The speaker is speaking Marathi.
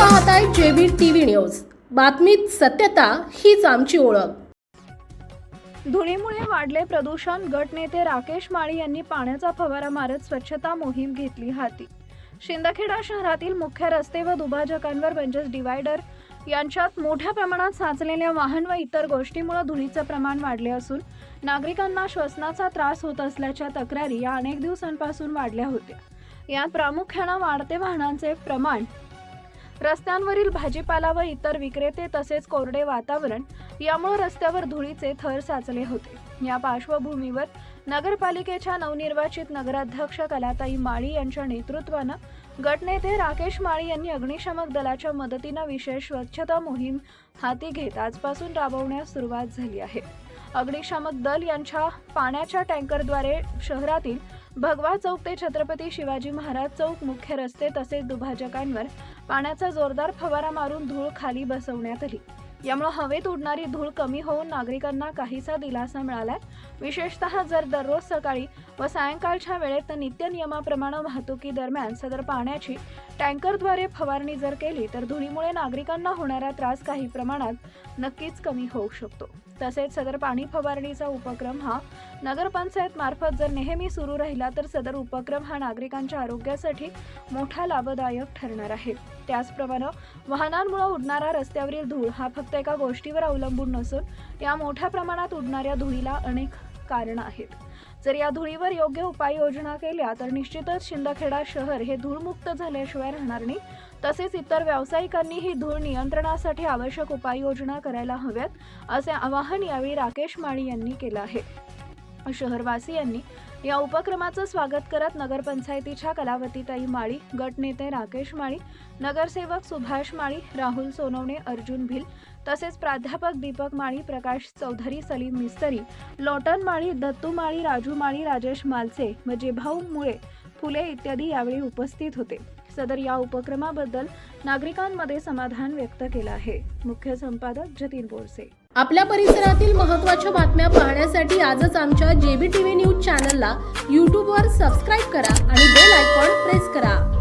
पाहताय जेबी टीव्ही न्यूज. बातमीत सत्यता हीच आमची ओळख. धुळीमुळे वाढले प्रदूषण गटनेते राकेश माळी यांनी पाण्याचा फवारा मारत स्वच्छता मोहीम घेतली हाती. शिंदखेडा शहरातील मुख्य रस्ते व दुभाजकांवर म्हणजेच डिवायडर यांच्यात मोठ्या प्रमाणात साचलेल्या वाहन व इतर गोष्टीमुळे धुळीचं प्रमाण वाढले असून नागरिकांना श्वसनाचा त्रास होत असल्याच्या तक्रारी या अनेक दिवसांपासून वाढल्या होत्या. यात प्रामुख्यानं वाढते वाहनांचे प्रमाण रस्त्यांवरील भाजीपाला व इतर विक्रेते तसेच कोरडे वातावरण यामुळे रस्त्यावर धुळीचे थर साचले होते. या पार्श्वभूमीवर नगरपालिकेच्या नवनिर्वाचित नगराध्यक्ष कलाताई माळी यांच्या नेतृत्वानं गटनेते राकेश माळी यांनी अग्निशमक दलाच्या मदतीनं विशेष स्वच्छता मोहीम हाती घेत आजपासून राबवण्यास सुरुवात झाली आहे. अग्निशामक दल यांच्या पाण्याच्या टँकरद्वारे शहरातील भगवा चौक ते छत्रपती शिवाजी महाराज चौक मुख्य रस्ते तसेच दुभाजकांवर पाण्याचा जोरदार फवारा मारून धूळ खाली बसवण्यात आली. यामुळे हवेत उडणारी धूळ कमी होऊन नागरिकांना काहीसा दिलासा मिळालाय. विशेषतः जर दररोज सकाळी व सायंकाळच्या वेळेत नित्य नियमाप्रमाणे वाहतुकी दरम्यान सदर पाण्याची टँकरद्वारे फवारणी जर केली तर धुळीमुळे नागरिकांना होणारा त्रास काही प्रमाणात नक्कीच कमी होऊ शकतो. तसेच सदर पाणी फवारणीचा उपक्रम हा नगरपंचायत मार्फत जर नेहमी सुरू राहिला तर सदर उपक्रम हा नागरिकांच्या आरोग्यासाठी मोठा लाभदायक ठरणार आहे. त्याचप्रमाणे वाहनांमुळे उडणारा रस्त्यावरील धूळ हा फक्त एका गोष्टीवर अवलंबून नसून या मोठ्या प्रमाणात उडणाऱ्या धुळीला अनेक कारणं आहेत. जर या धुळीवर योग्य उपाययोजना केल्या तर निश्चितच शिंदखेडा शहर हे धूळमुक्त झाल्याशिवाय राहणार नाही. तसेच इतर व्यावसायिकांनी ही धूळ नियंत्रणासाठी आवश्यक उपाययोजना करायला हव्यात असे आवाहन यावेळी राकेश माळी यांनी केलं आहे. शहरवासियांनी या उपक्रमाचं स्वागत करत नगरपंचायतीच्या कलावतीताई माळी गटनेते राकेश माळी नगरसेवक सुभाष माळी राहुल सोनवणे अर्जुन भिल तसेच प्राध्यापक दीपक माळी प्रकाश चौधरी सलीम मिस्तरी लोटन माळी दत्तू माळी राजू माळी राजेश मालसे व जेभाऊ मुळे फुले इत्यादी यावेळी उपस्थित होते. सदर या उपक्रमाबद्दल नागरिकांमध्ये समाधान व्यक्त केलं आहे. मुख्य संपादक जतीन बोरसे. आपल्या परिसरातील महत्त्वाच्या बातम्या पाहण्यासाठी आजच आमच्या जेबी टीव्ही न्यूज चॅनलला यूट्यूबवर सबस्क्राईब करा आणि बेल आयकॉन प्रेस करा.